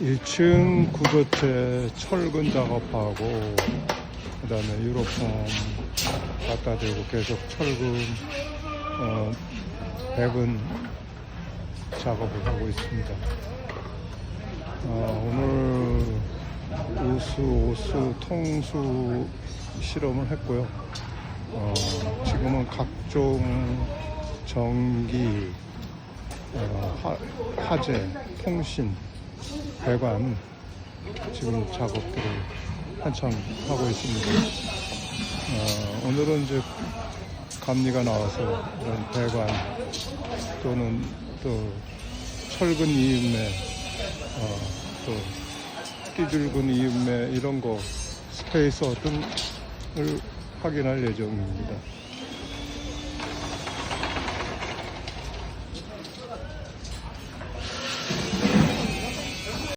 1층 구조체 철근 작업하고 그 다음에 유로폼 갖다 대고 계속 철근 어, 백은 작업을 하고 있습니다. 어, 오늘 우수, 오수, 통수 실험을 했고요. 어, 지금은 각종 전기, 어, 화, 화재, 통신, 배관 지금 작업들을 한참 하고 있습니다. 어, 오늘은 이제 감리가 나와서 이런 배관 또는 또 철근 이음매 어, 또 끼줄근 이음매 이런 거 스페이서 등을 확인할 예정입니다.